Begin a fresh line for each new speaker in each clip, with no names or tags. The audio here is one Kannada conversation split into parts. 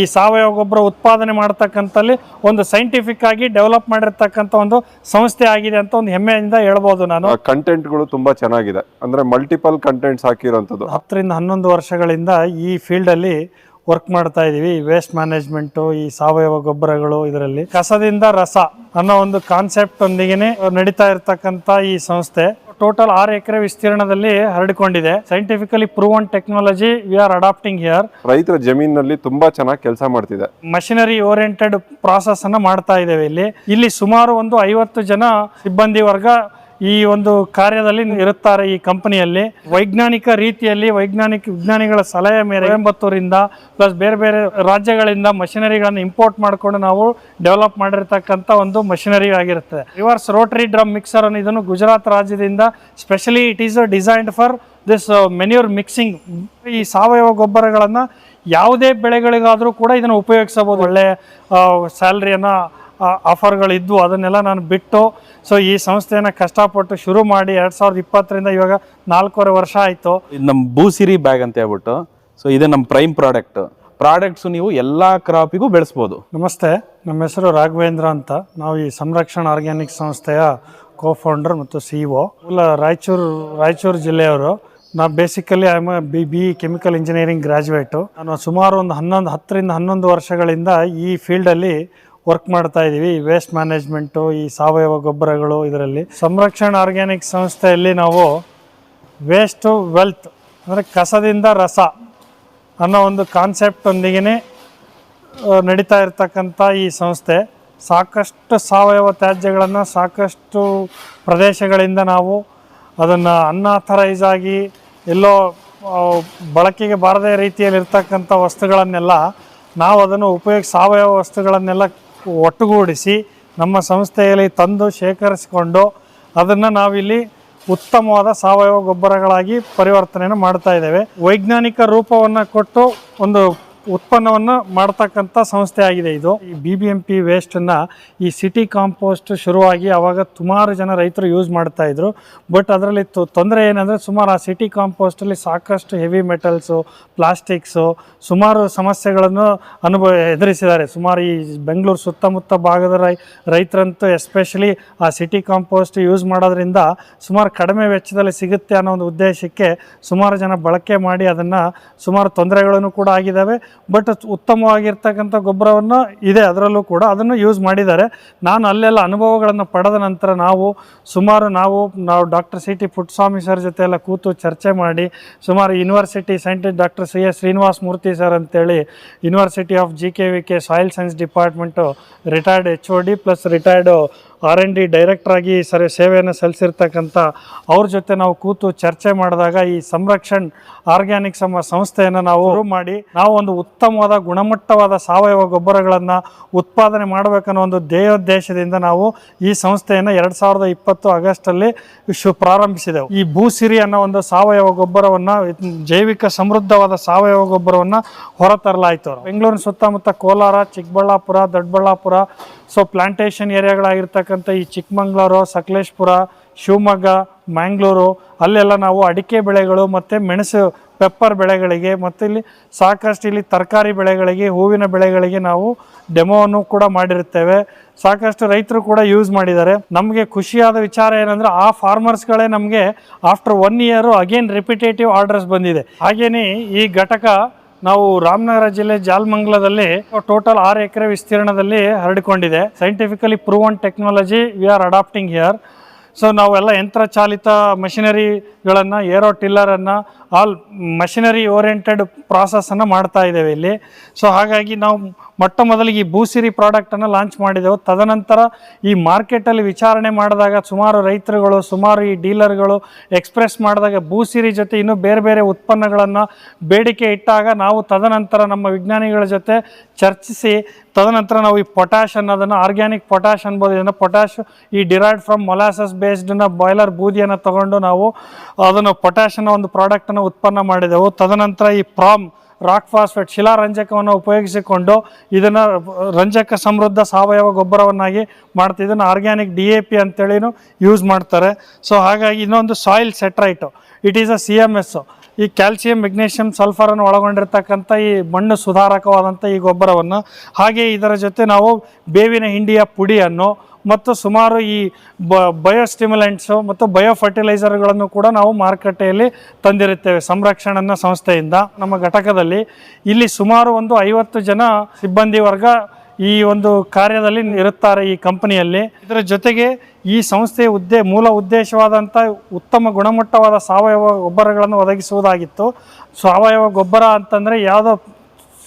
ಈ ಸಾವಯವ ಗೊಬ್ಬರ ಉತ್ಪಾದನೆ ಮಾಡ್ತಕ್ಕಂಥಲ್ಲಿ ಒಂದು ಸೈಂಟಿಫಿಕ್ ಆಗಿ ಡೆವಲಪ್ ಮಾಡಿರ್ತಕ್ಕಂಥ ಒಂದು ಸಂಸ್ಥೆ ಆಗಿದೆ ಅಂತ ಒಂದು ಹೆಮ್ಮೆಯಿಂದ ಹೇಳ್ಬೋದು ನಾನು.
ಕಂಟೆಂಟ್ಗಳು ತುಂಬಾ ಚೆನ್ನಾಗಿದೆ. ಅಂದ್ರೆ ಮಲ್ಟಿಪಲ್ ಕಂಟೆಂಟ್ಸ್ ಹಾಕಿರೋಂಥದ್ದು.
ಹತ್ತರಿಂದ ಹನ್ನೊಂದು ವರ್ಷಗಳಿಂದ ಈ ಫೀಲ್ಡಲ್ಲಿ ವರ್ಕ್ ಮಾಡ್ತಾ ಇದ್ದೀವಿ ವೇಸ್ಟ್ ಮ್ಯಾನೇಜ್ಮೆಂಟು ಈ ಸಾವಯವ ಗೊಬ್ಬರಗಳು ಇದರಲ್ಲಿ. ಕಸದಿಂದ ರಸ ಅನ್ನೋ ಒಂದು ಕಾನ್ಸೆಪ್ಟ್ ಒಂದಿಗೆ ನಡೀತಾ ಇರ್ತಕ್ಕಂಥ ಈ ಸಂಸ್ಥೆ. ಟೋಟಲ್ ಆರು ಎಕರೆ ವಿಸ್ತೀರ್ಣದಲ್ಲಿ ಹರಡಿಕೊಂಡಿದೆ. Scientifically proven technology we are adapting here
ರೈತರ ಜಮೀನಿನಲ್ಲಿ ತುಂಬಾ ಚೆನ್ನಾಗಿ ಕೆಲಸ ಮಾಡ್ತಿದೆ.
ಮಷಿನರಿ ಓರಿಯೆಂಟೆಡ್ ಪ್ರಾಸೆಸ್ ಅನ್ನ ಮಾಡ್ತಾ ಇದ್ದೇವೆ ಇಲ್ಲಿ. ಇಲ್ಲಿ ಸುಮಾರು ಒಂದು ಐವತ್ತು ಜನ ಸಿಬ್ಬಂದಿ ವರ್ಗ ಈ ಒಂದು ಕಾರ್ಯದಲ್ಲಿ ಇರುತ್ತಾರೆ ಈ ಕಂಪನಿಯಲ್ಲಿ. ವೈಜ್ಞಾನಿಕ ರೀತಿಯಲ್ಲಿ ವೈಜ್ಞಾನಿಕ ವಿಜ್ಞಾನಿಗಳ ಸಲಹೆ ಮೇರೆ ಕೊಯಂಬತ್ತೂರಿಂದ ಪ್ಲಸ್ ಬೇರೆ ಬೇರೆ ರಾಜ್ಯಗಳಿಂದ ಮಷಿನರಿಗಳನ್ನು ಇಂಪೋರ್ಟ್ ಮಾಡಿಕೊಂಡು ನಾವು ಡೆವಲಪ್ ಮಾಡಿರ್ತಕ್ಕಂಥ ಒಂದು ಮಷಿನರಿ ಆಗಿರುತ್ತೆ ರಿವರ್ಸ್ ರೋಟರಿ ಡ್ರಮ್ ಮಿಕ್ಸರ್ ಅನ್ನು ಇದನ್ನು ಗುಜರಾತ್ ರಾಜ್ಯದಿಂದ specially it is designed for this manure mixing ಈ ಸಾವಯವ ಗೊಬ್ಬರಗಳನ್ನು ಯಾವುದೇ ಬೆಳೆಗಳಿಗಾದರೂ ಕೂಡ ಇದನ್ನು ಉಪಯೋಗಿಸಬಹುದು. ಒಳ್ಳೆಯ ಸ್ಯಾಲ್ರಿಯನ್ನು ಆಫರ್ಗಳಿದ್ವು ಅದನ್ನೆಲ್ಲ ನಾನು ಬಿಟ್ಟು ಸೊ ಈ ಸಂಸ್ಥೆಯನ್ನು ಕಷ್ಟಪಟ್ಟು ಶುರು ಮಾಡಿ ಎರಡ್ ಸಾವಿರದ ಇಪ್ಪತ್ತರಿಂದ ಇವಾಗ ನಾಲ್ಕೂವರೆ ವರ್ಷ ಆಯಿತು.
ಇದು ನಮ್ಮ ಭೂಸಿರಿ ಬ್ಯಾಗ್ ಅಂತ ಹೇಳ್ಬಿಟ್ಟು. ಸೊ ಇದು ನಮ್ಮ ಪ್ರೈಮ್ ಪ್ರಾಡಕ್ಟ್. ಪ್ರಾಡಕ್ಟ್ಸ್ ನೀವು ಎಲ್ಲಾ ಕ್ರಾಪಿಗೂ ಬೆಳೆಸ್ಬೋದು.
ನಮಸ್ತೆ ನಮ್ಮ ಹೆಸರು ರಾಘವೇಂದ್ರ ಅಂತ. ನಾವು ಈ ಸಂರಕ್ಷಣಾ ಆರ್ಗ್ಯಾನಿಕ್ ಸಂಸ್ಥೆಯ ಕೋ ಫೌಂಡರ್ ಮತ್ತು ಸಿ ಇ ಇಲ್ಲ ರಾಯಚೂರು ರಾಯಚೂರು ಜಿಲ್ಲೆಯವರು. ನಾ basically I am B B chemical engineering graduate ನಾನು ಸುಮಾರು ಒಂದು ಹನ್ನೊಂದು ಹತ್ತರಿಂದ ಹನ್ನೊಂದು ವರ್ಷಗಳಿಂದ ಈ ಫೀಲ್ಡಲ್ಲಿ ವರ್ಕ್ ಮಾಡ್ತಾ ಇದ್ದೀವಿ ವೇಸ್ಟ್ ಮ್ಯಾನೇಜ್ಮೆಂಟು ಈ ಸಾವಯವ ಗೊಬ್ಬರಗಳು ಇದರಲ್ಲಿ. ಸಂರಕ್ಷಣಾ ಆರ್ಗ್ಯಾನಿಕ್ ಸಂಸ್ಥೆಯಲ್ಲಿ ನಾವು ವೇಸ್ಟ್ ವೆಲ್ತ್ ಅಂದರೆ ಕಸದಿಂದ ರಸ ಅನ್ನೋ ಒಂದು ಕಾನ್ಸೆಪ್ಟ್ ಒಂದಿಗೆ ನಡೀತಾ ಇರ್ತಕ್ಕಂಥ ಈ ಸಂಸ್ಥೆ. ಸಾಕಷ್ಟು ಸಾವಯವ ತ್ಯಾಜ್ಯಗಳನ್ನು ಸಾಕಷ್ಟು ಪ್ರದೇಶಗಳಿಂದ ನಾವು ಅದನ್ನು ಅನ್ಆಥರೈಸ್ ಆಗಿ ಎಲ್ಲೋ ಬಳಕೆಗೆ ಬಾರದೇ ರೀತಿಯಲ್ಲಿರ್ತಕ್ಕಂಥ ವಸ್ತುಗಳನ್ನೆಲ್ಲ ನಾವು ಅದನ್ನು ಉಪಯೋಗ ಸಾವಯವ ವಸ್ತುಗಳನ್ನೆಲ್ಲ ಒಟ್ಟುಗೂಡಿಸಿ ನಮ್ಮ ಸಂಸ್ಥೆಯಲ್ಲಿ ತಂದು ಶೇಖರಿಸಿಕೊಂಡು ಅದನ್ನು ನಾವಿಲ್ಲಿ ಉತ್ತಮವಾದ ಸಾವಯವ ಗೊಬ್ಬರಗಳಾಗಿ ಪರಿವರ್ತನೆಯನ್ನು ಮಾಡ್ತಾ ಇದ್ದೇವೆ. ವೈಜ್ಞಾನಿಕ ರೂಪವನ್ನು ಕೊಟ್ಟು ಒಂದು ಉತ್ಪನ್ನವನ್ನು ಮಾಡ್ತಕ್ಕಂಥ ಸಂಸ್ಥೆ ಆಗಿದೆ ಇದು. ಈ ಬಿ ಬಿ ಎಂ ಪಿ ವೇಸ್ಟನ್ನು ಈ ಸಿಟಿ ಕಾಂಪೋಸ್ಟ್ ಶುರುವಾಗಿ ಆವಾಗ ಸುಮಾರು ಜನ ರೈತರು ಯೂಸ್ ಮಾಡ್ತಾ ಇದ್ರು. ಬಟ್ ಅದರಲ್ಲಿ ತೊಂದರೆ ಏನಂದರೆ ಸುಮಾರು ಆ ಸಿಟಿ ಕಾಂಪೋಸ್ಟಲ್ಲಿ ಸಾಕಷ್ಟು ಹೆವಿ ಮೆಟಲ್ಸು ಪ್ಲಾಸ್ಟಿಕ್ಸು ಸುಮಾರು ಸಮಸ್ಯೆಗಳನ್ನು ಅನುಭವ, ಎದುರಿಸಿದ್ದಾರೆ. ಸುಮಾರು ಈ ಬೆಂಗಳೂರು ಸುತ್ತಮುತ್ತ ಭಾಗದ ರೈ, ರೈತರಂತೂ ಎಸ್ಪೆಷಲಿ ಆ ಸಿಟಿ ಕಾಂಪೋಸ್ಟ್ ಯೂಸ್ ಮಾಡೋದ್ರಿಂದ ಸುಮಾರು ಕಡಿಮೆ ವೆಚ್ಚದಲ್ಲಿ ಸಿಗುತ್ತೆ ಅನ್ನೋ ಒಂದು ಉದ್ದೇಶಕ್ಕೆ ಸುಮಾರು ಜನ ಬಳಕೆ ಮಾಡಿ ಅದನ್ನು ಸುಮಾರು ತೊಂದರೆಗಳನ್ನು ಕೂಡ ಆಗಿದ್ದಾವೆ. ಬಟ್ ಉತ್ತಮವಾಗಿರ್ತಕ್ಕಂಥ ಗೊಬ್ಬರವನ್ನು ಇದೆ, ಅದರಲ್ಲೂ ಕೂಡ ಅದನ್ನು ಯೂಸ್ ಮಾಡಿದ್ದಾರೆ. ನಾನು ಅಲ್ಲೆಲ್ಲ ಅನುಭವಗಳನ್ನು ಪಡೆದ ನಂತರ ನಾವು ಸುಮಾರು ನಾವು ನಾವು doctor C T Puttaswamy sir ಜೊತೆ ಎಲ್ಲ ಕೂತು ಚರ್ಚೆ ಮಾಡಿ, ಸುಮಾರು university scientist doctor C S Srinivas Murthy sir ಅಂತೇಳಿ university of G K V K soil science department retired H O D plus retired R N D ಡೈರೆಕ್ಟ್ರಾಗಿ ಸರಿ ಸೇವೆಯನ್ನು ಸಲ್ಲಿಸಿರ್ತಕ್ಕಂಥ ಅವ್ರ ಜೊತೆ ನಾವು ಕೂತು ಚರ್ಚೆ ಮಾಡಿದಾಗ ಈ ಸಂರಕ್ಷಣ್ ಆರ್ಗ್ಯಾನಿಕ್ಸ್ ಸಮ ಸಂಸ್ಥೆಯನ್ನು ನಾವು ಮಾಡಿ ನಾವು ಒಂದು ಉತ್ತಮವಾದ ಗುಣಮಟ್ಟವಾದ ಸಾವಯವ ಗೊಬ್ಬರಗಳನ್ನು ಉತ್ಪಾದನೆ ಮಾಡಬೇಕನ್ನೋ ಒಂದು ಧ್ಯೇಯೋದ್ದೇಶದಿಂದ ನಾವು ಈ ಸಂಸ್ಥೆಯನ್ನು ಎರಡು ಸಾವಿರದ ಇಪ್ಪತ್ತು ಆಗಸ್ಟಲ್ಲಿ ಶು ಪ್ರಾರಂಭಿಸಿದೆವು. ಈ ಭೂಸಿರಿ ಅನ್ನೋ ಒಂದು ಸಾವಯವ ಗೊಬ್ಬರವನ್ನು, ಜೈವಿಕ ಸಮೃದ್ಧವಾದ ಸಾವಯವ ಗೊಬ್ಬರವನ್ನು ಹೊರತರಲಾಯಿತು. ಬೆಂಗಳೂರಿನ ಸುತ್ತಮುತ್ತ ಕೋಲಾರ, ಚಿಕ್ಕಬಳ್ಳಾಪುರ, ದೊಡ್ಡಬಳ್ಳಾಪುರ ಸೊ ಪ್ಲಾಂಟೇಶನ್ ಏರಿಯಾಗಳಾಗಿರ್ತಕ್ಕಂಥ ಈ ಚಿಕ್ಕಮಂಗ್ಳೂರು, ಸಕಲೇಶ್ಪುರ, ಶಿವಮೊಗ್ಗ ಮ್ಯಾಂಗ್ಳೂರು ಅಲ್ಲೆಲ್ಲ ನಾವು ಅಡಿಕೆ ಬೆಳೆಗಳು ಮತ್ತು ಮೆಣಸು, ಪೆಪ್ಪರ್ ಬೆಳೆಗಳಿಗೆ ಮತ್ತು ಇಲ್ಲಿ ಸಾಕಷ್ಟು ಇಲ್ಲಿ ತರಕಾರಿ ಬೆಳೆಗಳಿಗೆ, ಹೂವಿನ ಬೆಳೆಗಳಿಗೆ ನಾವು ಡೆಮೋವನ್ನು ಕೂಡ ಮಾಡಿರುತ್ತೇವೆ. ಸಾಕಷ್ಟು ರೈತರು ಕೂಡ ಯೂಸ್ ಮಾಡಿದ್ದಾರೆ. ನಮಗೆ ಖುಷಿಯಾದ ವಿಚಾರ ಏನಂದ್ರೆ ಆ ಫಾರ್ಮರ್ಸ್ಗಳೇ ನಮಗೆ after one year again repetitive orders ಬಂದಿದೆ. ಹಾಗೇನೇ ಈ ಘಟಕ ನಾವು ರಾಮನಗರ ಜಿಲ್ಲೆ ಜಾಲ್ಮಂಗ್ಲದಲ್ಲಿ ಟೋಟಲ್ ಆರು ಎಕರೆ ವಿಸ್ತೀರ್ಣದಲ್ಲಿ ಹರಡಿಕೊಂಡಿದೆ. Scientifically proven technology we are adapting here so ನಾವೆಲ್ಲ ಯಂತ್ರ ಚಾಲಿತ ಮಷಿನರಿಗಳನ್ನು, ಏರೋ ಟಿಲ್ಲರನ್ನು ಆಲ್ ಮಷಿನರಿ ಓರಿಯೆಂಟೆಡ್ ಪ್ರಾಸೆಸನ್ನು ಮಾಡ್ತಾ ಇದ್ದೇವೆ ಇಲ್ಲಿ. ಸೊ ಹಾಗಾಗಿ ನಾವು ಮೊಟ್ಟ ಮೊದಲಿಗೆ ಈ ಭೂಸಿರಿ ಪ್ರಾಡಕ್ಟನ್ನು ಲಾಂಚ್ ಮಾಡಿದೆವು. ತದನಂತರ ಈ ಮಾರ್ಕೆಟಲ್ಲಿ ವಿಚಾರಣೆ ಮಾಡಿದಾಗ ಸುಮಾರು ರೈತರುಗಳು, ಸುಮಾರು ಈ ಡೀಲರ್ಗಳು ಎಕ್ಸ್ಪ್ರೆಸ್ ಮಾಡಿದಾಗ ಭೂಸಿರಿ ಜೊತೆ ಇನ್ನೂ ಬೇರೆ ಬೇರೆ ಉತ್ಪನ್ನಗಳನ್ನು ಬೇಡಿಕೆ ಇಟ್ಟಾಗ ನಾವು ತದನಂತರ ನಮ್ಮ ವಿಜ್ಞಾನಿಗಳ ಜೊತೆ ಚರ್ಚಿಸಿ, ತದನಂತರ ನಾವು ಈ ಪೊಟ್ಯಾಶ್ ಅನ್ನೋದನ್ನು ಆರ್ಗ್ಯಾನಿಕ್ ಪೊಟ್ಯಾಶ್ ಅನ್ಬೋದು, ಇದನ್ನು ಪೊಟ್ಯಾಶ್ ಈ ಡಿರೈಡ್ ಫ್ರಮ್ ಮೊಲಾಸಸ್ ಬೇಸ್ಡ್ನ ಬಾಯ್ಲರ್ ಬೂದಿಯನ್ನು ತಗೊಂಡು ನಾವು ಅದನ್ನು ಅನ್ನೋ ಒಂದು ಪ್ರಾಡಕ್ಟನ್ನು ಉತ್ಪನ್ನ ಮಾಡಿದೆವು. ತದನಂತರ ಈ ಪ್ರಾಮ್ ರಾಕ್ ಫಾಸ್ಫೇಟ್ ಶಿಲಾರಂಜಕವನ್ನು ಉಪಯೋಗಿಸಿಕೊಂಡು ಇದನ್ನು ರಂಜಕ ಸಮೃದ್ಧ ಸಾವಯವ ಗೊಬ್ಬರವನ್ನಾಗಿ ಮಾಡ್ತೀವಿ ಇದನ್ನು ಆರ್ಗ್ಯಾನಿಕ್ ಡಿ ಎ ಪಿ ಅಂತೇಳಿನೂ ಯೂಸ್ ಮಾಡ್ತಾರೆ. ಸೊ ಹಾಗಾಗಿ ಇನ್ನೊಂದು soil ಸೆಟ್ರೈಟು. It is a C M S ಈ ಕ್ಯಾಲ್ಸಿಯಂ, ಮೆಗ್ನೀಷಿಯಂ ಸಲ್ಫರನ್ನು ಒಳಗೊಂಡಿರ್ತಕ್ಕಂಥ ಈ ಮಣ್ಣು ಸುಧಾರಕವಾದಂಥ ಈ ಗೊಬ್ಬರವನ್ನು ಹಾಗೆ ಇದರ ಜೊತೆ ನಾವು ಬೇವಿನ ಹಿಂಡಿಯ ಪುಡಿಯನ್ನು ಮತ್ತು ಸುಮಾರು ಈ ಬ ಬಯೋಸ್ಟಿಮ್ಯುಲೆಂಟ್ಸು ಮತ್ತು ಬಯೋ ಫರ್ಟಿಲೈಸರ್ಗಳನ್ನು ಕೂಡ ನಾವು ಮಾರುಕಟ್ಟೆಯಲ್ಲಿ ತಂದಿರುತ್ತೇವೆ ಸಂರಕ್ಷಣಾ ಸಂಸ್ಥೆಯಿಂದ. ನಮ್ಮ ಘಟಕದಲ್ಲಿ ಇಲ್ಲಿ ಸುಮಾರು ಒಂದು ಐವತ್ತು ಜನ ಸಿಬ್ಬಂದಿ ವರ್ಗ ಈ ಒಂದು ಕಾರ್ಯದಲ್ಲಿ ಇರುತ್ತಾರೆ ಈ ಕಂಪನಿಯಲ್ಲಿ. ಇದರ ಜೊತೆಗೆ ಈ ಸಂಸ್ಥೆಯ ಉದ್ದೇ, ಮೂಲ ಉದ್ದೇಶವಾದಂಥ ಉತ್ತಮ ಗುಣಮಟ್ಟವಾದ ಸಾವಯವ ಗೊಬ್ಬರಗಳನ್ನು ಒದಗಿಸುವುದಾಗಿತ್ತು. ಸಾವಯವ ಗೊಬ್ಬರ ಅಂತಂದರೆ ಯಾವುದೋ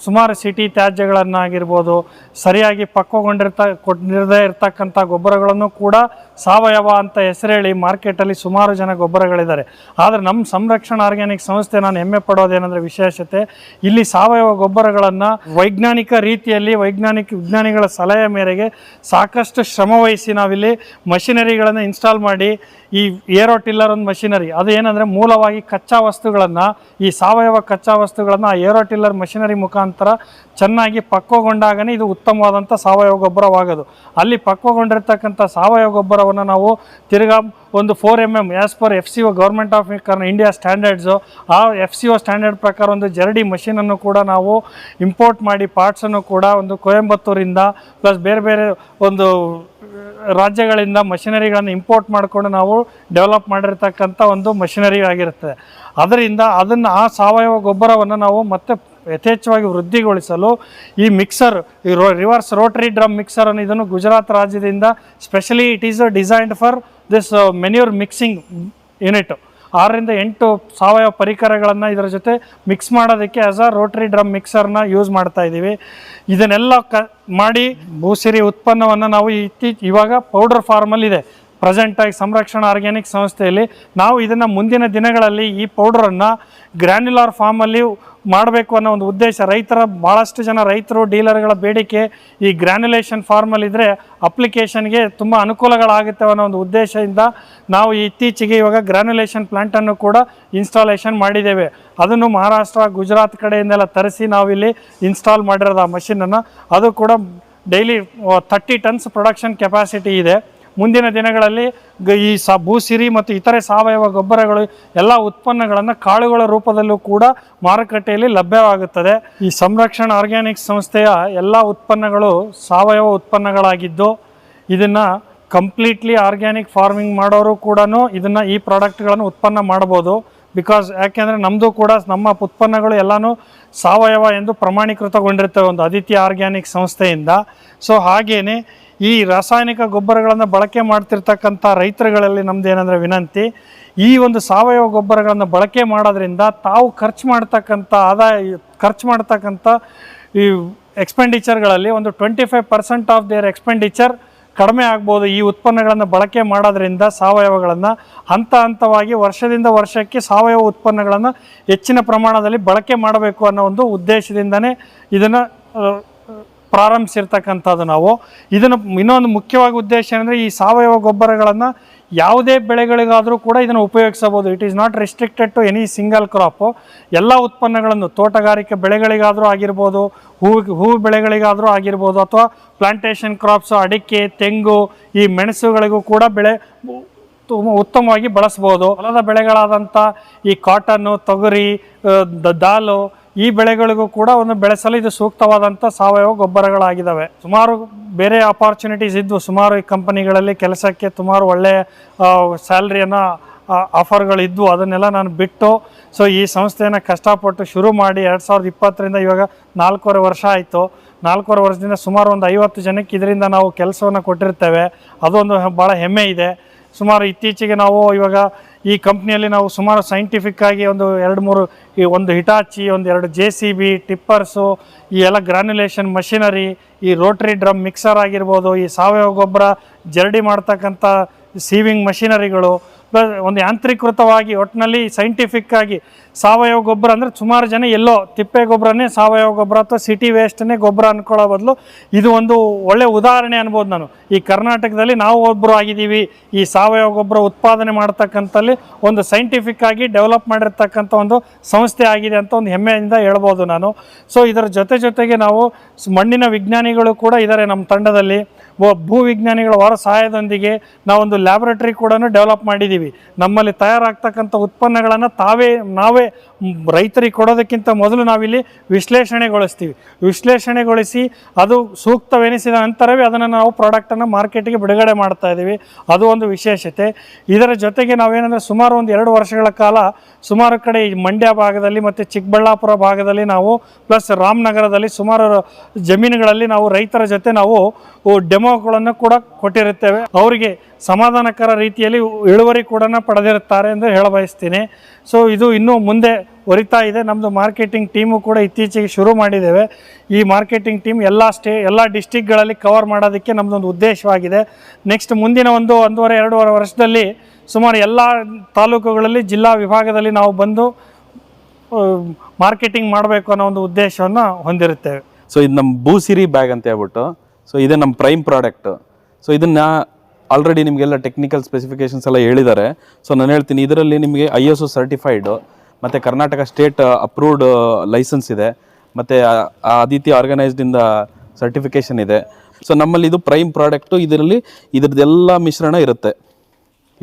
ಸುಮಾರು ಸಿಟಿ ತ್ಯಾಜ್ಯಗಳನ್ನಾಗಿರ್ಬೋದು ಸರಿಯಾಗಿ ಪಕ್ವಗೊಂಡಿರ್ತ ಕೊಟ್ಟಿರದೇ ಇರ್ತಕ್ಕಂಥ ಗೊಬ್ಬರಗಳನ್ನು ಕೂಡ ಸಾವಯವ ಅಂತ ಹೆಸರೇಳಿ ಮಾರ್ಕೆಟಲ್ಲಿ ಸುಮಾರು ಜನ ಗೊಬ್ಬರಗಳಿದ್ದಾರೆ. ಆದರೆ ನಮ್ಮ ಸಂರಕ್ಷಣಾ ಆರ್ಗ್ಯಾನಿಕ್ ಸಂಸ್ಥೆ ನಾನು ಹೆಮ್ಮೆ ಪಡೋದೇನೆಂದರೆ ವಿಶೇಷತೆ, ಇಲ್ಲಿ ಸಾವಯವ ಗೊಬ್ಬರಗಳನ್ನು ವೈಜ್ಞಾನಿಕ ರೀತಿಯಲ್ಲಿ ವೈಜ್ಞಾನಿಕ ವಿಜ್ಞಾನಿಗಳ ಸಲಹೆ ಮೇರೆಗೆ ಸಾಕಷ್ಟು ಶ್ರಮವಹಿಸಿ ನಾವಿಲ್ಲಿ ಮಷಿನರಿಗಳನ್ನು ಇನ್ಸ್ಟಾಲ್ ಮಾಡಿ, ಈ ಏರೋ ಟಿಲ್ಲರ್ ಒಂದು ಮಷಿನರಿ, ಅದು ಏನಂದರೆ ಮೂಲವಾಗಿ ಕಚ್ಚಾ ವಸ್ತುಗಳನ್ನು, ಈ ಸಾವಯವ ಕಚ್ಚಾ ವಸ್ತುಗಳನ್ನು ಆ ಏರೋ ಟಿಲ್ಲರ್ ಮಷಿನರಿ ಮುಖಾಂತರ ಚೆನ್ನಾಗಿ ಪಕ್ವಗೊಂಡಾಗನೇ ಇದು ಉತ್ತಮವಾದಂಥ ಸಾವಯವ ಗೊಬ್ಬರವಾಗೋದು. ಅಲ್ಲಿ ಪಕ್ವಗೊಂಡಿರ್ತಕ್ಕಂಥ ಸಾವಯವ ಗೊಬ್ಬರವನ್ನು ನಾವು ತಿರ್ಗಾ ಒಂದು four M M as per F C O government of India standards ಆ ಎಫ್ ಸಿ ಒ ಸ್ಟ್ಯಾಂಡರ್ಡ್ ಪ್ರಕಾರ ಒಂದು ಜರಡಿ ಮಷೀನನ್ನು ಕೂಡ ನಾವು ಇಂಪೋರ್ಟ್ ಮಾಡಿ ಪಾರ್ಟ್ಸನ್ನು ಕೂಡ ಒಂದು ಕೊಯಂಬತ್ತೂರಿಂದ ಪ್ಲಸ್ ಬೇರೆ ಬೇರೆ ಒಂದು ರಾಜ್ಯಗಳಿಂದ ಮಷಿನರಿಗಳನ್ನು ಇಂಪೋರ್ಟ್ ಮಾಡಿಕೊಂಡು ನಾವು ಡೆವಲಪ್ ಮಾಡಿರ್ತಕ್ಕಂಥ ಒಂದು ಮಷಿನರಿ ಆಗಿರುತ್ತೆ. ಅದರಿಂದ ಅದನ್ನು ಆ ಸಾವಯವ ಗೊಬ್ಬರವನ್ನು ನಾವು ಮತ್ತೆ ಯಥೇಚ್ಛವಾಗಿ ವೃದ್ಧಿಗೊಳಿಸಲು ಈ ಮಿಕ್ಸರ್, ಈ ರೋ, ರಿವರ್ಸ್ ರೋಟರಿ ಡ್ರಮ್ ಮಿಕ್ಸರನ್ನು ಇದನ್ನು ಗುಜರಾತ್ ರಾಜ್ಯದಿಂದ specially it is designed for this manure mixing unit ಆರರಿಂದ ಎಂಟು ಸಾವಯವ ಪರಿಕರಗಳನ್ನು ಇದರ ಜೊತೆ ಮಿಕ್ಸ್ ಮಾಡೋದಕ್ಕೆ ಆಸ್ ಅ ರೋಟರಿ ಡ್ರಮ್ ಮಿಕ್ಸರ್ನ ಯೂಸ್ ಮಾಡ್ತಾ ಇದ್ದೀವಿ. ಇದನ್ನೆಲ್ಲ ಕ, ಮಾಡಿ ಭೂಸಿರಿ ಉತ್ಪನ್ನವನ್ನು ನಾವು ಇತ್ತೀಚೆ ಇವಾಗ ಪೌಡರ್ ಫಾರ್ಮಲ್ಲಿದೆ ಪ್ರೆಸೆಂಟಾಗಿ ಸಂರಕ್ಷಣಾ ಆರ್ಗ್ಯಾನಿಕ್ ಸಂಸ್ಥೆಯಲ್ಲಿ ನಾವು ಇದನ್ನು ಮುಂದಿನ ದಿನಗಳಲ್ಲಿ ಈ ಪೌಡ್ರನ್ನು ಗ್ರ್ಯಾನ್ಯುಲಾರ್ ಫಾರ್ಮಲ್ಲಿ ಮಾಡಬೇಕು ಅನ್ನೋ ಒಂದು ಉದ್ದೇಶ ರೈತರ ಭಾಳಷ್ಟು ಜನ ರೈತರು, ಡೀಲರ್ಗಳ ಬೇಡಿಕೆ ಈ ಗ್ರ್ಯಾನ್ಯುಲೇಷನ್ ಫಾರ್ಮಲ್ಲಿದ್ದರೆ ಅಪ್ಲಿಕೇಶನ್ಗೆ ತುಂಬ ಅನುಕೂಲಗಳಾಗುತ್ತೆ ಅನ್ನೋ ಒಂದು ಉದ್ದೇಶದಿಂದ ನಾವು ಇತ್ತೀಚೆಗೆ ಇವಾಗ ಗ್ರ್ಯಾನ್ಯುಲೇಷನ್ ಪ್ಲಾಂಟನ್ನು ಕೂಡ ಇನ್ಸ್ಟಾಲೇಷನ್ ಮಾಡಿದ್ದೇವೆ. ಅದನ್ನು ಮಹಾರಾಷ್ಟ್ರ, ಗುಜರಾತ್ ಕಡೆಯಿಂದೆಲ್ಲ ತರಿಸಿ ನಾವಿಲ್ಲಿ ಇನ್ಸ್ಟಾಲ್ ಮಾಡಿರೋದು ಆ ಮಷಿನನ್ನು. ಅದು ಕೂಡ daily thirty tons production capacity ಇದೆ. ಮುಂದಿನ ದಿನಗಳಲ್ಲಿ ಈ ಸ ಭೂಸಿರಿ ಮತ್ತು ಇತರೆ ಸಾವಯವ ಗೊಬ್ಬರಗಳು ಎಲ್ಲ ಉತ್ಪನ್ನಗಳನ್ನು ಕಾಳುಗಳ ರೂಪದಲ್ಲೂ ಕೂಡ ಮಾರುಕಟ್ಟೆಯಲ್ಲಿ ಲಭ್ಯವಾಗುತ್ತದೆ. ಈ ಸಂರಕ್ಷಣಾ ಆರ್ಗ್ಯಾನಿಕ್ ಸಂಸ್ಥೆಯ ಎಲ್ಲ ಉತ್ಪನ್ನಗಳು ಸಾವಯವ ಉತ್ಪನ್ನಗಳಾಗಿದ್ದು, ಇದನ್ನು ಕಂಪ್ಲೀಟ್ಲಿ ಆರ್ಗ್ಯಾನಿಕ್ ಫಾರ್ಮಿಂಗ್ ಮಾಡೋರು ಕೂಡ ಇದನ್ನು ಈ ಪ್ರಾಡಕ್ಟ್ಗಳನ್ನು ಉತ್ಪನ್ನ ಮಾಡ್ಬೋದು. ಬಿಕಾಸ್ ಯಾಕೆಂದರೆ ನಮ್ಮದು ಕೂಡ ನಮ್ಮ ಉತ್ಪನ್ನಗಳು ಎಲ್ಲನೂ ಸಾವಯವ ಎಂದು ಪ್ರಮಾಣೀಕೃತಗೊಂಡಿರ್ತವೆ ಒಂದು ಆದಿತ್ಯ ಆರ್ಗ್ಯಾನಿಕ್ ಸಂಸ್ಥೆಯಿಂದ. ಸೊ ಹಾಗೆಯೇ ಈ ರಾಸಾಯನಿಕ ಗೊಬ್ಬರಗಳನ್ನು ಬಳಕೆ ಮಾಡ್ತಿರ್ತಕ್ಕಂಥ ರೈತರುಗಳಲ್ಲಿ ನಮ್ದು ಏನಂದರೆ ವಿನಂತಿ, ಈ ಒಂದು ಸಾವಯವ ಗೊಬ್ಬರಗಳನ್ನು ಬಳಕೆ ಮಾಡೋದ್ರಿಂದ ತಾವು ಖರ್ಚು ಮಾಡ್ತಕ್ಕಂಥ ಆದಾಯ, ಖರ್ಚು ಮಾಡ್ತಕ್ಕಂಥ ಈ ಎಕ್ಸ್ಪೆಂಡಿಚರ್ಗಳಲ್ಲಿ ಒಂದು twenty five percent of their expenditure ಕಡಿಮೆ ಆಗ್ಬೋದು. ಈ ಉತ್ಪನ್ನಗಳನ್ನು ಬಳಕೆ ಮಾಡೋದ್ರಿಂದ ಸಾವಯವಗಳನ್ನು ಹಂತ ಹಂತವಾಗಿ ವರ್ಷದಿಂದ ವರ್ಷಕ್ಕೆ ಸಾವಯವ ಉತ್ಪನ್ನಗಳನ್ನು ಹೆಚ್ಚಿನ ಪ್ರಮಾಣದಲ್ಲಿ ಬಳಕೆ ಮಾಡಬೇಕು ಅನ್ನೋ ಒಂದು ಉದ್ದೇಶದಿಂದನೇ ಇದನ್ನು ಪ್ರಾರಂಭಿಸಿರ್ತಕ್ಕಂಥದ್ದು ನಾವು. ಇದನ್ನು ಇನ್ನೊಂದು ಮುಖ್ಯವಾದ ಉದ್ದೇಶ ಏನಂದರೆ ಈ ಸಾವಯವ ಗೊಬ್ಬರಗಳನ್ನು ಯಾವುದೇ ಬೆಳೆಗಳಿಗಾದರೂ ಕೂಡ ಇದನ್ನು ಉಪಯೋಗಿಸಬಹುದು. It is not restricted to any single crop ಎಲ್ಲ ಉತ್ಪನ್ನಗಳನ್ನು ತೋಟಗಾರಿಕೆ ಬೆಳೆಗಳಿಗಾದರೂ ಆಗಿರ್ಬೋದು ಹೂವು ಹೂ ಬೆಳೆಗಳಿಗಾದರೂ ಆಗಿರ್ಬೋದು, ಅಥವಾ ಪ್ಲಾಂಟೇಷನ್ ಕ್ರಾಪ್ಸು ಅಡಿಕೆ, ತೆಂಗು, ಈ ಮೆಣಸುಗಳಿಗೂ ಕೂಡ ಬೆಳೆ ಉತ್ತಮವಾಗಿ ಬಳಸ್ಬೋದು ಹೊಲದ ಬೆಳೆಗಳಾದಂಥ ಈ ಕಾಟನ್ನು ತೊಗರಿ ದಾಲು ಈ ಬೆಳೆಗಳಿಗೂ ಕೂಡ ಒಂದು ಬೆಳೆಸಲು ಇದು ಸೂಕ್ತವಾದಂಥ ಸಾವಯವ ಗೊಬ್ಬರಗಳಾಗಿದ್ದಾವೆ. ಸುಮಾರು ಬೇರೆ ಅಪಾರ್ಚುನಿಟೀಸ್ ಇದ್ದು ಸುಮಾರು ಈ ಕಂಪನಿಗಳಲ್ಲಿ ಕೆಲಸಕ್ಕೆ ಸುಮಾರು ಒಳ್ಳೆಯ ಸ್ಯಾಲ್ರಿಯನ್ನು ಆಫರ್ಗಳಿದ್ವು ಅದನ್ನೆಲ್ಲ ನಾನು ಬಿಟ್ಟು ಸೊ ಈ ಸಂಸ್ಥೆಯನ್ನು ಕಷ್ಟಪಟ್ಟು ಶುರು ಮಾಡಿ ಎರಡು ಸಾವಿರದ ಇಪ್ಪತ್ತರಿಂದ ಇವಾಗ ನಾಲ್ಕೂವರೆ ವರ್ಷ ಆಯಿತು. ನಾಲ್ಕೂವರೆ ವರ್ಷದಿಂದ ಸುಮಾರು ಒಂದು ಐವತ್ತು ಜನಕ್ಕೆ ಇದರಿಂದ ನಾವು ಕೆಲಸವನ್ನು ಕೊಟ್ಟಿರ್ತೇವೆ. ಅದೊಂದು ಭಾಳ ಹೆಮ್ಮೆ ಇದೆ. ಸುಮಾರು ಇತ್ತೀಚೆಗೆ ನಾವು ಇವಾಗ ಈ ಕಂಪ್ನಿಯಲ್ಲಿ ನಾವು ಸುಮಾರು ಸೈಂಟಿಫಿಕ್ ಆಗಿ ಒಂದು ಎರಡು ಮೂರು, ಈ ಒಂದು ಹಿಟಾಚಿ ಒಂದು ಎರಡು ಜೆ ಸಿ ಬಿ ಟಿಪ್ಪರ್ಸು ಈ ಎಲ್ಲ ಗ್ರಾನ್ಯುಲೇಷನ್ ಮಷಿನರಿ ಈ ರೋಟ್ರಿ ಡ್ರಮ್ ಮಿಕ್ಸರ್ ಆಗಿರ್ಬೋದು, ಈ ಸಾವಯವ ಗೊಬ್ಬರ ಜರಡಿ ಮಾಡ್ತಕ್ಕಂಥ ಸೀವಿಂಗ್ ಮಷಿನರಿಗಳು ಒಂದು ಯಾಂತ್ರೀಕೃತವಾಗಿ ಒಟ್ಟಿನಲ್ಲಿ ಸೈಂಟಿಫಿಕ್ ಆಗಿ ಸಾವಯವ ಗೊಬ್ಬರ ಅಂದರೆ ಸುಮಾರು ಜನ ಎಲ್ಲೋ ತಿಪ್ಪೆ ಗೊಬ್ಬರನೇ ಸಾವಯವ ಗೊಬ್ಬರ ಅಥವಾ ಸಿಟಿ ವೇಸ್ಟನ್ನೇ ಗೊಬ್ಬರ ಅಂದ್ಕೊಳ್ಳೋ ಬದಲು ಇದು ಒಂದು ಒಳ್ಳೆ ಉದಾಹರಣೆ ಅನ್ಬೋದು ನಾನು. ಈ ಕರ್ನಾಟಕದಲ್ಲಿ ನಾವು ಒಬ್ಬರು ಆಗಿದ್ದೀವಿ, ಈ ಸಾವಯವ ಗೊಬ್ಬರ ಉತ್ಪಾದನೆ ಮಾಡ್ತಕ್ಕಂಥಲ್ಲಿ ಒಂದು ಸೈಂಟಿಫಿಕ್ ಆಗಿ ಡೆವಲಪ್ ಮಾಡಿರ್ತಕ್ಕಂಥ ಒಂದು ಸಂಸ್ಥೆ ಆಗಿದೆ ಅಂತ ಒಂದು ಹೆಮ್ಮೆಯಿಂದ ಹೇಳ್ಬೋದು ನಾನು. ಸೊ ಇದರ ಜೊತೆ ಜೊತೆಗೆ ನಾವು ಮಣ್ಣಿನ ವಿಜ್ಞಾನಿಗಳು ಕೂಡ ಇದ್ದಾರೆ ನಮ್ಮ ತಂಡದಲ್ಲಿ. ಒ- ಭೂ ವಿಜ್ಞಾನಿಗಳ ಹೊರ ಸಹಾಯದೊಂದಿಗೆ ನಾವೊಂದು ಲ್ಯಾಬೊರೇಟ್ರಿ ಕೂಡ ಡೆವಲಪ್ ಮಾಡಿದ್ದೀವಿ ನಮ್ಮಲ್ಲಿ ತಯಾರಾಗ್ತಕ್ಕಂಥ ಉತ್ಪನ್ನಗಳನ್ನು ತಾವೇ, ನಾವೇ ರೈತರಿಗೆ ಕೊಡೋದಕ್ಕಿಂತ ಮೊದಲು ನಾವಿಲ್ಲಿ ವಿಶ್ಲೇಷಣೆಗೊಳಿಸ್ತೀವಿ. ವಿಶ್ಲೇಷಣೆಗೊಳಿಸಿ ಅದು ಸೂಕ್ತವೆನಿಸಿದ ನಂತರವೇ ಅದನ್ನು ನಾವು ಪ್ರಾಡಕ್ಟನ್ನು ಮಾರ್ಕೆಟಿಗೆ ಬಿಡುಗಡೆ ಮಾಡ್ತಾ ಇದ್ದೀವಿ. ಅದು ಒಂದು ವಿಶೇಷತೆ. ಇದರ ಜೊತೆಗೆ ನಾವೇನಂದರೆ ಸುಮಾರು ಒಂದು ಎರಡು ವರ್ಷಗಳ ಕಾಲ ಸುಮಾರು ಕಡೆ ಈ ಮಂಡ್ಯ ಭಾಗದಲ್ಲಿ ಮತ್ತು ಚಿಕ್ಕಬಳ್ಳಾಪುರ ಭಾಗದಲ್ಲಿ ನಾವು ಪ್ಲಸ್ ರಾಮನಗರದಲ್ಲಿ ಸುಮಾರು ಜಮೀನುಗಳಲ್ಲಿ ನಾವು ರೈತರ ಜೊತೆ ನಾವು ಡೆಮೋಗಳನ್ನು ಕೂಡ ಕೊಟ್ಟಿರುತ್ತೇವೆ. ಅವರಿಗೆ ಸಮಾಧಾನಕರ ರೀತಿಯಲ್ಲಿ ಇಳುವರಿ ಕೂಡ ಪಡೆದಿರುತ್ತಾರೆ ಎಂದು ಹೇಳಬಯಸ್ತೀನಿ. ಸೊ ಇದು ಇನ್ನೂ ಮುಂದೆ ಹೊರಿತಾ ಇದೆ. ನಮ್ಮದು ಮಾರ್ಕೆಟಿಂಗ್ ಟೀಮು ಕೂಡ ಇತ್ತೀಚೆಗೆ ಶುರು ಮಾಡಿದ್ದೇವೆ. ಈ ಮಾರ್ಕೆಟಿಂಗ್ ಟೀಮ್ ಎಲ್ಲ ಸ್ಟೇ, ಎಲ್ಲ ಡಿಸ್ಟಿಕ್ಗಳಲ್ಲಿ ಕವರ್ ಮಾಡೋದಕ್ಕೆ ನಮ್ಮದೊಂದು ಉದ್ದೇಶವಾಗಿದೆ. ನೆಕ್ಸ್ಟ್ ಮುಂದಿನ ಒಂದು ಒಂದೂವರೆ, ಎರಡೂವರೆ ವರ್ಷದಲ್ಲಿ ಸುಮಾರು ಎಲ್ಲ ತಾಲೂಕುಗಳಲ್ಲಿ, ಜಿಲ್ಲಾ ವಿಭಾಗದಲ್ಲಿ ನಾವು ಬಂದು ಮಾರ್ಕೆಟಿಂಗ್ ಮಾಡಬೇಕು ಅನ್ನೋ ಒಂದು ಉದ್ದೇಶವನ್ನು ಹೊಂದಿರುತ್ತೇವೆ.
ಸೊ ಇದು ನಮ್ಮ ಬೂಸಿರಿ ಬ್ಯಾಗ್ ಅಂತ ಹೇಳ್ಬಿಟ್ಟು ಸೊ ಇದೇ ನಮ್ಮ ಪ್ರೈಮ್ ಪ್ರಾಡಕ್ಟು ಸೊ ಇದನ್ನ ಆಲ್ರೆಡಿ ನಿಮಗೆಲ್ಲ ಟೆಕ್ನಿಕಲ್ ಸ್ಪೆಸಿಫಿಕೇಶನ್ಸ್ ಎಲ್ಲ ಹೇಳಿದ್ದಾರೆ. ಸೊ ನಾನು ಹೇಳ್ತೀನಿ, ಇದರಲ್ಲಿ ನಿಮಗೆ ಐ ಎಸ್ ಒ ಸರ್ಟಿಫೈಡು ಮತ್ತು ಕರ್ನಾಟಕ ಸ್ಟೇಟ್ ಅಪ್ರೂವ್ಡ್ ಲೈಸೆನ್ಸ್ ಇದೆ. ಮತ್ತು ಆದಿತ್ಯ ಆರ್ಗನೈಸ್ಡಿಂದ ಸರ್ಟಿಫಿಕೇಷನ್ ಇದೆ ಸೊ ನಮ್ಮಲ್ಲಿ ಇದು ಪ್ರೈಮ್ ಪ್ರಾಡಕ್ಟು ಇದರಲ್ಲಿ ಇದ್ರದ್ದೆಲ್ಲ ಮಿಶ್ರಣ ಇರುತ್ತೆ.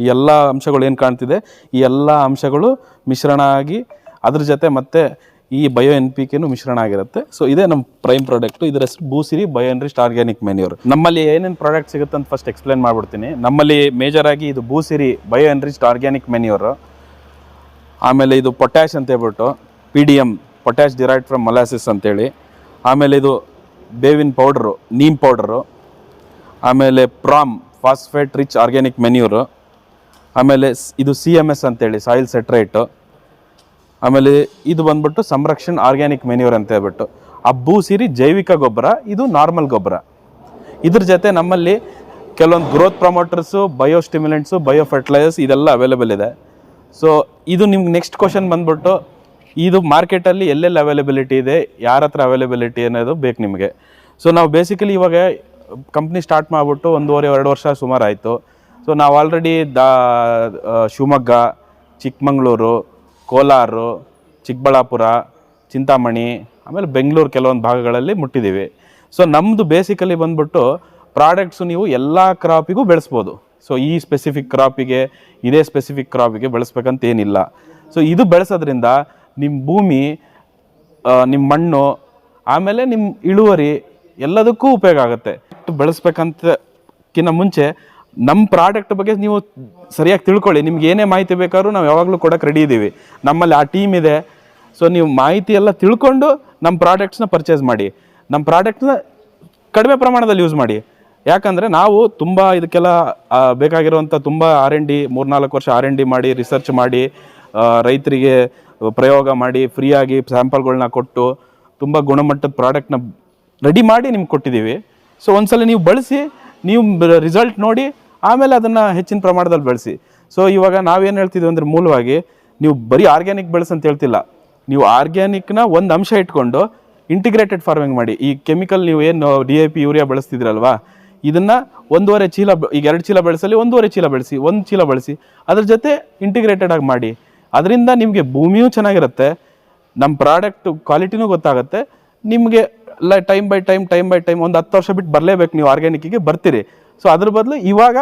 ಈ ಎಲ್ಲ ಅಂಶಗಳು ಏನು ಕಾಣ್ತಿದೆ? ಈ ಎಲ್ಲ ಅಂಶಗಳು ಮಿಶ್ರಣ ಆಗಿ ಅದ್ರ ಜೊತೆ ಮತ್ತೆ ಈ ಬಯೋ ಎನ್ ಪಿ ಕೆನು ಮಿಶ್ರಣ ಆಗಿರುತ್ತೆ. ಸೊ ಇದೇ ನಮ್ಮ ಪ್ರೈಮ್ ಪ್ರಾಡಕ್ಟ್ ಇದರ ಹೆಸರು Bhoosiri bio enriched organic manure ನಮ್ಮಲ್ಲಿ ಏನೇನು ಪ್ರಾಡಕ್ಟ್ ಸಿಗುತ್ತೆ ಅಂತ ಫಸ್ಟ್ ಎಕ್ಸ್ಪ್ಲೇನ್ ಮಾಡ್ಬಿಡ್ತೀನಿ. ನಮ್ಮಲ್ಲಿ ಮೇಜರ್ ಆಗಿ ಇದು Bhoosiri bio enriched organic manure ಆಮೇಲೆ ಇದು ಪೊಟ್ಯಾಶ್ ಅಂತ ಹೇಳ್ಬಿಟ್ಟು P D M potash derived from molasses ಅಂತೇಳಿ. ಆಮೇಲೆ ಇದು ಬೇವಿನ ಪೌಡ್ರು ನೀಮ್ ಪೌಡ್ರು ಆಮೇಲೆ PROM phosphate rich organic manure ಆಮೇಲೆ ಇದು ಸಿ ಎಂ ಎಸ್ ಅಂತೇಳಿ ಸಾಯಿಲ್ ಸೆಟ್ರೇಟು ಆಮೇಲೆ ಇದು ಬಂದ್ಬಿಟ್ಟು ಸಂರಕ್ಷಣ್ ಆರ್ಗ್ಯಾನಿಕ್ ಮೆನ್ಯೂರ್ ಅಂತ ಹೇಳ್ಬಿಟ್ಟು. ಆ ಬೂಸಿರಿ ಜೈವಿಕ ಗೊಬ್ಬರ, ಇದು ನಾರ್ಮಲ್ ಗೊಬ್ಬರ. ಇದ್ರ ಜೊತೆ ನಮ್ಮಲ್ಲಿ ಕೆಲವೊಂದು growth promoters bio stimulants bio fertilisers ಇದೆಲ್ಲ ಅವೈಲೇಬಲ್ ಇದೆ. ಸೊ ಇದು ನಿಮ್ಗೆ ನೆಕ್ಸ್ಟ್ ಕ್ವಶನ್ ಬಂದ್ಬಿಟ್ಟು, ಇದು ಮಾರ್ಕೆಟಲ್ಲಿ ಎಲ್ಲೆಲ್ಲಿ ಅವೈಲೇಬಿಲಿಟಿ ಇದೆ, ಯಾರ ಹತ್ರ ಅವೈಲೇಬಿಲಿಟಿ ಅನ್ನೋದು ಬೇಕು ನಿಮಗೆ. ಸೊ ನಾವು ಬೇಸಿಕಲಿ ಇವಾಗ ಕಂಪ್ನಿ ಸ್ಟಾರ್ಟ್ ಮಾಡಿಬಿಟ್ಟು ಒಂದೂವರೆ, ಎರಡು ವರ್ಷ ಸುಮಾರು ಆಯಿತು. ಸೊ ನಾವು ಆಲ್ರೆಡಿ ದಾ ಶಿವಮೊಗ್ಗ ಚಿಕ್ಕಮಂಗ್ಳೂರು ಕೋಲಾರ, ಚಿಕ್ಕಬಳ್ಳಾಪುರ, ಚಿಂತಾಮಣಿ, ಆಮೇಲೆ ಬೆಂಗಳೂರು ಕೆಲವೊಂದು ಭಾಗಗಳಲ್ಲಿ ಮುಟ್ಟಿದ್ದೀವಿ ಸೊ ನಮ್ಮದು ಬೇಸಿಕಲಿ ಬಂದ್ಬಿಟ್ಟು ಪ್ರಾಡಕ್ಟ್ಸು ನೀವು ಎಲ್ಲ ಕ್ರಾಪಿಗೂ ಬೆಳೆಸ್ಬೋದು. ಸೊ ಈ ಸ್ಪೆಸಿಫಿಕ್ ಕ್ರಾಪಿಗೆ ಇದೇ ಸ್ಪೆಸಿಫಿಕ್ ಕ್ರಾಪಿಗೆ ಬೆಳೆಸ್ಬೇಕಂತ ಏನಿಲ್ಲ. ಸೊ ಇದು ಬೆಳೆಸೋದ್ರಿಂದ ನಿಮ್ಮ ಭೂಮಿ ನಿಮ್ಮ ಮಣ್ಣು, ಆಮೇಲೆ ನಿಮ್ಮ ಇಳುವರಿ ಎಲ್ಲದಕ್ಕೂ ಉಪಯೋಗ ಆಗುತ್ತೆ. ಬೆಳೆಸ್ಬೇಕಂತಕ್ಕಿಂತ ಮುಂಚೆ ನಮ್ಮ ಪ್ರಾಡಕ್ಟ್ ಬಗ್ಗೆ ನೀವು ಸರಿಯಾಗಿ ತಿಳ್ಕೊಳ್ಳಿ. ನಿಮ್ಗೆ ಏನೇ ಮಾಹಿತಿ ಬೇಕಾದ್ರೂ ನಾವು ಯಾವಾಗಲೂ ಕೂಡ ರೆಡಿ ಇದ್ದೀವಿ ನಮ್ಮಲ್ಲಿ ಆ ಟೀಮ್ ಇದೆ. ಸೊ ನೀವು ಮಾಹಿತಿ ಎಲ್ಲ ತಿಳ್ಕೊಂಡು ನಮ್ಮ ಪ್ರಾಡಕ್ಟ್ಸ್ನ ಪರ್ಚೇಸ್ ಮಾಡಿ. ನಮ್ಮ ಪ್ರಾಡಕ್ಟ್ನ ಕಡಿಮೆ ಪ್ರಮಾಣದಲ್ಲಿ ಯೂಸ್ ಮಾಡಿ. ಯಾಕಂದರೆ ನಾವು ತುಂಬ ಇದಕ್ಕೆಲ್ಲ ಬೇಕಾಗಿರುವಂಥ ತುಂಬ ಆರ್ ಎನ್ ಡಿ ಮೂರ್ನಾಲ್ಕು ವರ್ಷ ಆರ್ ಎನ್ ಡಿ ಮಾಡಿ ರಿಸರ್ಚ್ ಮಾಡಿ ರೈತರಿಗೆ ಪ್ರಯೋಗ ಮಾಡಿ ಫ್ರೀಯಾಗಿ ಸ್ಯಾಂಪಲ್ಗಳನ್ನ ಕೊಟ್ಟು ತುಂಬ ಗುಣಮಟ್ಟದ ಪ್ರಾಡಕ್ಟ್ನ ರೆಡಿ ಮಾಡಿ ನಿಮ್ಗೆ ಕೊಟ್ಟಿದ್ದೀವಿ. ಸೊ ಒಂದ್ಸಲ ನೀವು ಬಳಸಿ, ನೀವು ರಿಸಲ್ಟ್ ನೋಡಿ ಆಮೇಲೆ ಅದನ್ನು ಹೆಚ್ಚಿನ ಪ್ರಮಾಣದಲ್ಲಿ ಬೆಳೆಸಿ. ಸೊ ಇವಾಗ ನಾವೇನು ಹೇಳ್ತಿದ್ವಿ ಅಂದರೆ ಮೂಲವಾಗಿ ನೀವು ಬರೀ ಆರ್ಗ್ಯಾನಿಕ್ ಬೆಳೆಸಿ ಅಂತ ಹೇಳ್ತಿಲ್ಲ. ನೀವು ಆರ್ಗ್ಯಾನಿಕ್ನ ಒಂದು ಅಂಶ ಇಟ್ಕೊಂಡು ಇಂಟಿಗ್ರೇಟೆಡ್ ಫಾರ್ಮಿಂಗ್ ಮಾಡಿ. ಈ ಕೆಮಿಕಲ್ ನೀವು ಏನು ಡಿ ಎ ಪಿ ಯೂರಿಯಾ ಬೆಳೆಸ್ತಿದ್ರಲ್ವಾ? ಇದನ್ನು ಒಂದೂವರೆ ಚೀಲ ಈಗ ಎರಡು ಚೀಲ ಬೆಳೆಸಲಿ ಒಂದೂವರೆ ಚೀಲ ಬೆಳೆಸಿ, ಒಂದು ಚೀಲ ಬೆಳೆಸಿ, ಅದ್ರ ಜೊತೆ ಇಂಟಿಗ್ರೇಟೆಡ್ ಆಗಿ ಮಾಡಿ. ಅದರಿಂದ ನಿಮಗೆ ಭೂಮಿಯೂ ಚೆನ್ನಾಗಿರುತ್ತೆ ನಮ್ಮ ಪ್ರಾಡಕ್ಟ್ ಕ್ವಾಲಿಟಿನೂ ಗೊತ್ತಾಗುತ್ತೆ, ನಿಮಗೆ ಎಲ್ಲ time by time time by time ಒಂದು ಹತ್ತು ವರ್ಷ ಬಿಟ್ಟು ಬರಲೇಬೇಕು ನೀವು ಆರ್ಗ್ಯಾನಿಕ್ಕಿಗೆ ಬರ್ತೀರಿ. ಸೊ ಅದ್ರ ಬದಲು ಇವಾಗ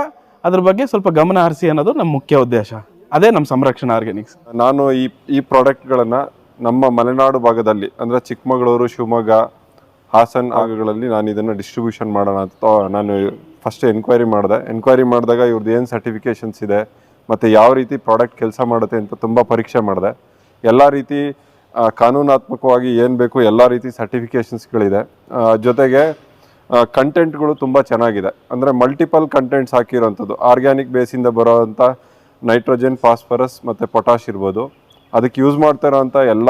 ಅದ್ರ ಬಗ್ಗೆ ಸ್ವಲ್ಪ ಗಮನ ಹರಿಸಿ ಅನ್ನೋದು ನಮ್ಮ ಮುಖ್ಯ ಉದ್ದೇಶ. ಅದೇ ನಮ್ಮ ಸಂರಕ್ಷಣಾ ಆರ್ಗ್ಯಾನಿಕ್ಸ್.
ನಾನು ಈ ಈ ಪ್ರಾಡಕ್ಟ್ಗಳನ್ನು ನಮ್ಮ ಮಲೆನಾಡು ಭಾಗದಲ್ಲಿ, ಅಂದರೆ ಚಿಕ್ಕಮಗಳೂರು, ಶಿವಮೊಗ್ಗ, ಹಾಸನ್ ಆಗಗಳಲ್ಲಿ ನಾನು ಇದನ್ನು ಡಿಸ್ಟ್ರಿಬ್ಯೂಷನ್ ಮಾಡೋಣ ಅಂತ ನಾನು ಫಸ್ಟ್ ಎನ್ಕ್ವೈರಿ ಮಾಡಿದೆ. ಎನ್ಕ್ವೈರಿ ಮಾಡಿದಾಗ ಇವ್ರದ್ದು ಏನು ಸರ್ಟಿಫಿಕೇಷನ್ಸ್ ಇದೆ, ಮತ್ತು ಯಾವ ರೀತಿ ಪ್ರಾಡಕ್ಟ್ ಕೆಲಸ ಮಾಡುತ್ತೆ ಅಂತ ತುಂಬ ಪರೀಕ್ಷೆ ಮಾಡಿದೆ. ಎಲ್ಲ ರೀತಿ ಕಾನೂನಾತ್ಮಕವಾಗಿ ಏನು ಬೇಕು ಎಲ್ಲ ರೀತಿ ಸರ್ಟಿಫಿಕೇಷನ್ಸ್ಗಳಿದೆ ಜೊತೆಗೆ ಕಂಟೆಂಟ್ಗಳು ತುಂಬ ಚೆನ್ನಾಗಿದೆ. ಅಂದರೆ ಮಲ್ಟಿಪಲ್ ಕಂಟೆಂಟ್ಸ್ ಹಾಕಿರೋವಂಥದ್ದು ಆರ್ಗ್ಯಾನಿಕ್ ಬೇಸಿಂದ ಬರೋವಂಥ ನೈಟ್ರೋಜನ್ ಫಾಸ್ಫರಸ್ ಮತ್ತು ಪೊಟಾಶ್ ಇರ್ಬೋದು. ಅದಕ್ಕೆ ಯೂಸ್ ಮಾಡ್ತಾ ಇರೋವಂಥ ಎಲ್ಲ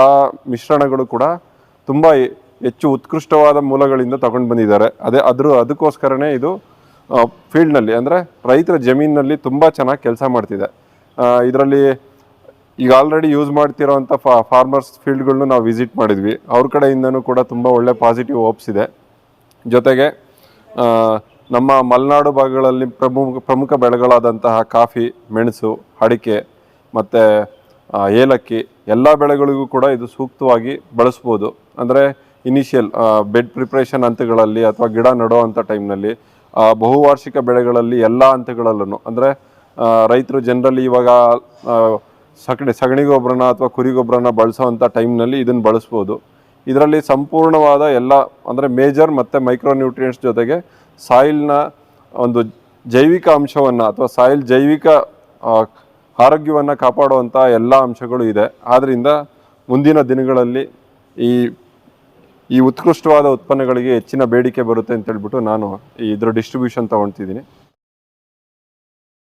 ಮಿಶ್ರಣಗಳು ಕೂಡ ತುಂಬ ಹೆಚ್ಚು ಉತ್ಕೃಷ್ಟವಾದ ಮೂಲಗಳಿಂದ ತಗೊಂಡು ಬಂದಿದ್ದಾರೆ. ಅದೇ ಅದ್ರ, ಅದಕ್ಕೋಸ್ಕರನೇ ಇದು ಫೀಲ್ಡ್ನಲ್ಲಿ ಅಂದರೆ ರೈತರ ಜಮೀನಿನಲ್ಲಿ ತುಂಬ ಚೆನ್ನಾಗಿ ಕೆಲಸ ಮಾಡ್ತಿದೆ. ಇದರಲ್ಲಿ ಈಗ ಆಲ್ರೆಡಿ ಯೂಸ್ ಮಾಡ್ತಿರೋವಂಥ ಫಾರ್ಮರ್ಸ್ ಫೀಲ್ಡ್ಗಳನ್ನೂ ನಾವು ವಿಸಿಟ್ ಮಾಡಿದ್ವಿ. ಅವ್ರ ಕಡೆಯಿಂದನೂ ಕೂಡ ತುಂಬ ಒಳ್ಳೆ ಪಾಸಿಟಿವ್ ಹೋಪ್ಸ್ ಇದೆ. ಜೊತೆಗೆ ನಮ್ಮ ಮಲೆನಾಡು ಭಾಗಗಳಲ್ಲಿ ಪ್ರಮುಖ ಪ್ರಮುಖ ಬೆಳೆಗಳಾದಂತಹ ಕಾಫಿ, ಮೆಣಸು, ಅಡಿಕೆ ಮತ್ತು ಏಲಕ್ಕಿ ಎಲ್ಲ ಬೆಳೆಗಳಿಗೂ ಕೂಡ ಇದು ಸೂಕ್ತವಾಗಿ ಬಳಸ್ಬೋದು. ಅಂದರೆ ಇನಿಷಿಯಲ್ ಬೆಡ್ ಪ್ರಿಪ್ರೇಷನ್ ಹಂತಗಳಲ್ಲಿ ಅಥವಾ ಗಿಡ ನೆಡುವಂಥ ಟೈಮ್ನಲ್ಲಿ ಬಹುವಾರ್ಷಿಕ ಬೆಳೆಗಳಲ್ಲಿ ಎಲ್ಲ ಹಂತಗಳಲ್ಲೂ ಅಂದರೆ ರೈತರು ಜನರಲಿ ಇವಾಗ ಸಗಣಿ ಸಗಣಿ ಗೊಬ್ಬರನ ಅಥವಾ ಕುರಿ ಗೊಬ್ಬರನ ಬಳಸೋವಂಥ ಟೈಮ್ನಲ್ಲಿ ಇದನ್ನು ಬಳಸ್ಬೋದು. ಇದರಲ್ಲಿ ಸಂಪೂರ್ಣವಾದ ಎಲ್ಲ, ಅಂದರೆ ಮೇಜರ್ ಮತ್ತು ಮೈಕ್ರೋ ನ್ಯೂಟ್ರಿಯೆಂಟ್ಸ್ ಜೊತೆಗೆ ಸಾಯಿಲ್ನ ಒಂದು ಜೈವಿಕ ಅಂಶವನ್ನು ಅಥವಾ ಸಾಯಿಲ್ ಜೈವಿಕ ಆರೋಗ್ಯವನ್ನು ಕಾಪಾಡುವಂಥ ಎಲ್ಲ ಅಂಶಗಳು ಇದೆ. ಆದ್ದರಿಂದ ಮುಂದಿನ ದಿನಗಳಲ್ಲಿ ಈ ಈ ಉತ್ಕೃಷ್ಟವಾದ ಉತ್ಪನ್ನಗಳಿಗೆ ಹೆಚ್ಚಿನ ಬೇಡಿಕೆ ಬರುತ್ತೆ ಅಂತ ಹೇಳ್ಬಿಟ್ಟು ನಾನು ಇದ್ರ ಡಿಸ್ಟ್ರಿಬ್ಯೂಷನ್ ತೊಗೊಳ್ತಿದ್ದೀನಿ